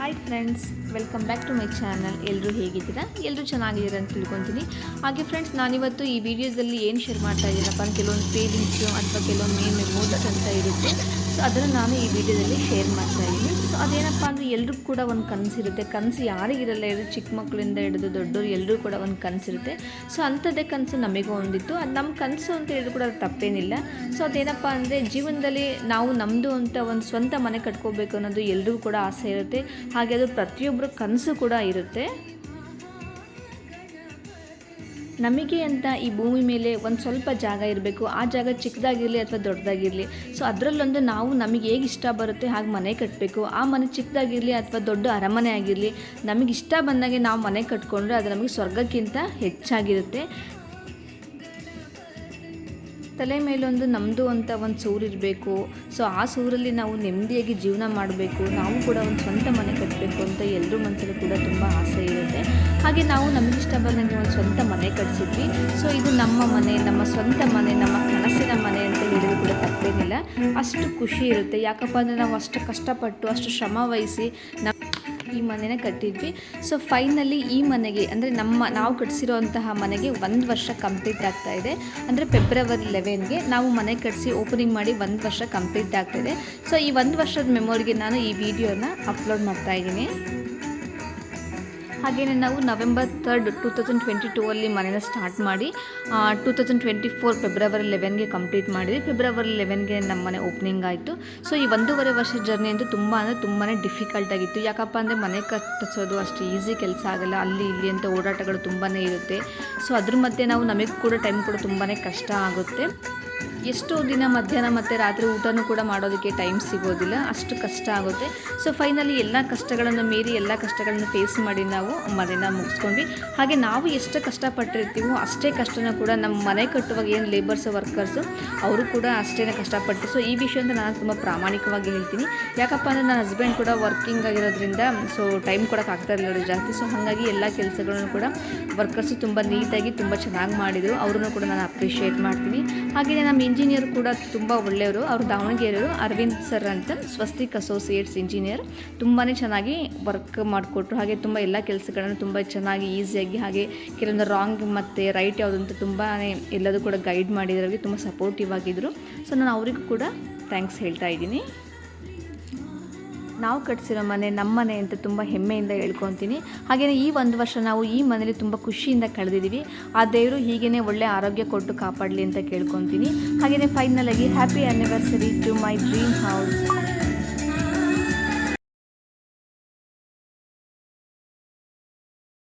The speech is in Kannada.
Hi friends welcome back to my channel ಎಲ್ಲರೂ ಹೇಗಿದ್ದೀರಾ? ಎಲ್ಲರೂ ಚೆನ್ನಾಗಿದ್ದೀರಾ ಅಂತ ತಿಳ್ಕೊತೀನಿ. ಹಾಗೆ ಫ್ರೆಂಡ್ಸ್ ನಾನಿವತ್ತು ಈ ವಿಡಿಯೋದಲ್ಲಿ ಏನು ಶೇರ್ ಮಾಡ್ತಾ ಇದ್ದೀನಪ್ಪ ಕೆಲವೊಂದು ಫೀಲಿಂಗ್ಸು ಅಥವಾ ಕೆಲವೊಂದು ಮೇನ್ ಮೆಮೋರೀಸ್ ಅಂತ ಇರುತ್ತೆ. ಸೊ ಅದನ್ನು ನಾನು ಈ ವಿಡಿಯೋದಲ್ಲಿ ಶೇರ್ ಮಾಡ್ತಾ ಇದ್ದೀನಿ. ಸೊ ಅದೇನಪ್ಪ ಅಂದರೆ ಎಲ್ರಿಗೂ ಕೂಡ ಒಂದು ಕನಸಿರುತ್ತೆ ಕನಸು ಯಾರಿಗಿರಲ್ಲ ಇರೋ ಚಿಕ್ಕ ಮಕ್ಕಳಿಂದ ಹಿಡಿದು ದೊಡ್ಡವರು ಎಲ್ಲರೂ ಕೂಡ ಒಂದು ಕನಸಿರುತ್ತೆ ಸೊ ಅಂಥದ್ದೇ ಕನಸು ನಮಗೂ ಒಂದಿತ್ತು. ಅದು ನಮ್ಮ ಕನಸು ಅಂತ ಹೇಳಿದ್ರು ಕೂಡ ಅದು ತಪ್ಪೇನಿಲ್ಲ. ಸೊ ಅದೇನಪ್ಪ ಅಂದರೆ ಜೀವನದಲ್ಲಿ ನಾವು ನಮ್ಮದು ಅಂತ ಒಂದು ಸ್ವಂತ ಮನೆ ಕಟ್ಕೋಬೇಕು ಅನ್ನೋದು ಎಲ್ರಿಗೂ ಕೂಡ ಆಸೆ ಇರುತ್ತೆ. ಹಾಗೆ ಅದು ಪ್ರತಿಯೊಬ್ಬರ ಕನಸು ಕೂಡ ಇರುತ್ತೆ. ನಮಗೆ ಅಂತ ಈ ಭೂಮಿ ಮೇಲೆ ಒಂದು ಸ್ವಲ್ಪ ಜಾಗ ಇರಬೇಕು, ಆ ಜಾಗ ಚಿಕ್ಕದಾಗಿರಲಿ ಅಥವಾ ದೊಡ್ಡದಾಗಿರಲಿ. ಸೊ ಅದರಲ್ಲೊಂದು ನಾವು ನಮಗೆ ಹೇಗೆ ಇಷ್ಟ ಬರುತ್ತೆ, ಹಾಗೆ ಮನೆ ಕಟ್ಟಬೇಕು ಆ ಮನೆ ಚಿಕ್ಕದಾಗಿರಲಿ ಅಥವಾ ದೊಡ್ಡ ಅರಮನೆ ಆಗಿರಲಿ, ನಮಗೆ ಇಷ್ಟ ಬಂದಾಗೆ ನಾವು ಮನೆ ಕಟ್ಕೊಂಡ್ರೆ ಅದು ನಮಗೆ ಸ್ವರ್ಗಕ್ಕಿಂತ ಹೆಚ್ಚಾಗಿರುತ್ತೆ. ತಲೆ ಮೇಲೊಂದು ನಮ್ಮದು ಅಂತ ಒಂದು ಸೂರು ಇರಬೇಕು. ಸೊ ಆ ಸೂರಲ್ಲಿ ನಾವು ನೆಮ್ಮದಿಯಾಗಿ ಜೀವನ ಮಾಡಬೇಕು. ನಾವು ಕೂಡ ಒಂದು ಸ್ವಂತ ಮನೆ ಕಟ್ಟಬೇಕು ಅಂತ ಎಲ್ಲರೂ ಮನಸ್ಸಲ್ಲೂ ಕೂಡ ತುಂಬ ಆಸೆ ಇರುತ್ತೆ. ಹಾಗೆ ನಾವು ನಮಗಿಷ್ಟ ಬಂದಂಗೆ ಒಂದು ಸ್ವಂತ ಮನೆ ಕಟ್ಸಿದ್ವಿ. ಸೊ ಇದು ನಮ್ಮ ಮನೆ, ನಮ್ಮ ಸ್ವಂತ ಮನೆ, ನಮ್ಮ ಕನಸಿನ ಮನೆ ಅಂತ ಹೇಳಿದ್ರು ಕೂಡ ತಪ್ಪೇನಿಲ್ಲ. ಅಷ್ಟು ಖುಷಿ ಇರುತ್ತೆ. ಯಾಕಪ್ಪ ಅಂದರೆ ನಾವು ಅಷ್ಟು ಕಷ್ಟಪಟ್ಟು, ಅಷ್ಟು ಶ್ರಮ ವಹಿಸಿ ನಮ್ಮ ಈ ಮನೆನ ಕಟ್ಟಿದ್ವಿ. ಸೊ ಫೈನಲಿ ಈ ಮನೆಗೆ, ಅಂದರೆ ನಮ್ಮ, ನಾವು ಕಟ್ಟಿಸಿರುವಂತಹ ಮನೆಗೆ ಒಂದು ವರ್ಷ ಕಂಪ್ಲೀಟ್ ಆಗ್ತಾ ಇದೆ. ಅಂದರೆ ಫೆಬ್ರವರಿ ಲೆವೆನ್ಗೆ ನಾವು ಮನೆ ಕಟ್ಟಿಸಿ ಓಪನಿಂಗ್ ಮಾಡಿ ಒಂದು ವರ್ಷ ಕಂಪ್ಲೀಟ್ ಆಗ್ತಾಯಿದೆ ಸೊ ಈ ಒಂದು ವರ್ಷದ ಮೆಮೊರಿಗೆ ನಾನು ಈ ವಿಡಿಯೋನ ಅಪ್ಲೋಡ್ ಮಾಡ್ತಾ ಇದ್ದೀನಿ. ಹಾಗೆಯೇ ನಾವು November third two thousand twenty two ಅಲ್ಲಿ ಮನೇನ ಸ್ಟಾರ್ಟ್ ಮಾಡಿ two thousand twenty four February ಲೆವೆನ್ಗೆ complete ಮಾಡಿದ್ವಿ. ಫೆಬ್ರವರಿ ಲೆವೆನ್ಗೆ ನಮ್ಮ ಮನೆ ಓಪನಿಂಗ್ ಆಯಿತು. ಸೊ ಈ ಒಂದೂವರೆ ವರ್ಷ ಜರ್ನಿ ಅಂತೂ ತುಂಬ ಅಂದರೆ ತುಂಬಾ ಡಿಫಿಕಲ್ಟ್ ಆಗಿತ್ತು. ಯಾಕಪ್ಪ ಅಂದರೆ ಮನೆ ಕಟ್ಟಿಸೋದು ಅಷ್ಟು ಈಸಿ ಕೆಲಸ ಆಗಲ್ಲ. ಅಲ್ಲಿ ಇಲ್ಲಿ ಅಂತ ಓಡಾಟಗಳು ತುಂಬಾ ಇರುತ್ತೆ. ಸೊ ಅದ್ರ ಮಧ್ಯೆ ನಾವು ನಮಗೆ ಕೂಡ ಟೈಮ್ ಕೂಡ ತುಂಬಾ ಕಷ್ಟ ಆಗುತ್ತೆ. ಎಷ್ಟೋ ದಿನ ಮಧ್ಯಾಹ್ನ ಮತ್ತು ರಾತ್ರಿ ಊಟನೂ ಕೂಡ ಮಾಡೋದಕ್ಕೆ ಟೈಮ್ ಸಿಗೋದಿಲ್ಲ, ಅಷ್ಟು ಕಷ್ಟ ಆಗುತ್ತೆ. ಸೊ ಫೈನಲಿ ಎಲ್ಲ ಕಷ್ಟಗಳನ್ನು ಮೀರಿ ಎಲ್ಲ ಕಷ್ಟಗಳನ್ನು ಫೇಸ್ ಮಾಡಿ ನಾವು ಮನೆನ ಮುಗಿಸ್ಕೊಂಡ್ವಿ. ಹಾಗೆ ನಾವು ಎಷ್ಟು ಕಷ್ಟಪಟ್ಟಿರ್ತೀವೋ ಅಷ್ಟೇ ಕಷ್ಟನೂ ಕೂಡ ನಮ್ಮ ಮನೆ ಕಟ್ಟುವಾಗ ಏನು ಲೇಬರ್ಸ್ ವರ್ಕರ್ಸು ಅವರು ಕೂಡ ಅಷ್ಟೇ ಕಷ್ಟಪಟ್ಟು ಸೊ ಈ ವಿಷಯ ಅಂತ ನಾನು ತುಂಬ ಪ್ರಾಮಾಣಿಕವಾಗಿ ಹೇಳ್ತೀನಿ. ಯಾಕಪ್ಪ ಅಂದರೆ ನನ್ನ ಹಸ್ಬೆಂಡ್ ಕೂಡ ವರ್ಕಿಂಗ್ ಆಗಿರೋದ್ರಿಂದ ಸೊ ಟೈಮ್ ಕೊಡೋಕೆ ಆಗ್ತಾ ಇರಲಿಲ್ಲ ಜಾಸ್ತಿ. ಸೊ ಹಾಗಾಗಿ ಎಲ್ಲ ಕೆಲಸಗಳನ್ನು ಕೂಡ ವರ್ಕರ್ಸು ತುಂಬ ನೀಟಾಗಿ ತುಂಬ ಚೆನ್ನಾಗಿ ಮಾಡಿದರು. ಅವ್ರನ್ನೂ ಕೂಡ ನಾನು ಅಪ್ರಿಷಿಯೇಟ್ ಮಾಡ್ತೀನಿ. ಹಾಗೆಯೇ ನಮ್ಮ ಇಂಜಿನಿಯರ್ ಕೂಡ ತುಂಬ ಒಳ್ಳೆಯವರು. ಅವರು ದಾವಣಗೆರೆಯವರು. ಅರವಿಂದ್ ಸರ್ ಅಂತ ಸ್ವಸ್ತಿಕ್ ಅಸೋಸಿಯೇಟ್ಸ್ ಇಂಜಿನಿಯರ್. ತುಂಬಾ ಚೆನ್ನಾಗಿ ವರ್ಕ್ ಮಾಡಿಕೊಟ್ರು. ಹಾಗೆ ತುಂಬ ಎಲ್ಲ ಕೆಲಸಗಳನ್ನು ತುಂಬ ಚೆನ್ನಾಗಿ, ಈಸಿಯಾಗಿ ಹಾಗೆ ಕೆಲವೊಂದು ರಾಂಗ್ ಮತ್ತು ರೈಟ್ ಯಾವುದು ಅಂತ ತುಂಬಾ ಎಲ್ಲದೂ ಕೂಡ ಗೈಡ್ ಮಾಡಿದ್ರಿಗೆ ತುಂಬ ಸಪೋರ್ಟಿವ್ ಆಗಿದ್ದರು ಸೊ ನಾನು ಅವರಿಗೂ ಕೂಡ ಥ್ಯಾಂಕ್ಸ್ ಹೇಳ್ತಾ ಇದ್ದೀನಿ. ನಾವು ಕಟ್ಸಿರೋ ಮನೆ ನಮ್ಮ ಮನೆ ಅಂತ ತುಂಬ ಹೆಮ್ಮೆಯಿಂದ ಹೇಳ್ಕೊತೀನಿ. ಹಾಗೆಯೇ ಈ ಒಂದು ವರ್ಷ ನಾವು ಈ ಮನೇಲಿ ತುಂಬ ಖುಷಿಯಿಂದ ಕಳೆದಿದ್ದೀವಿ. ಆ ದೇವರು ಹೀಗೇ ಒಳ್ಳೆ ಆರೋಗ್ಯ ಕೊಟ್ಟು ಕಾಪಾಡಲಿ ಅಂತ ಕೇಳ್ಕೊತೀನಿ. ಹಾಗೆಯೇ ಆಗಿ happy anniversary to my dream house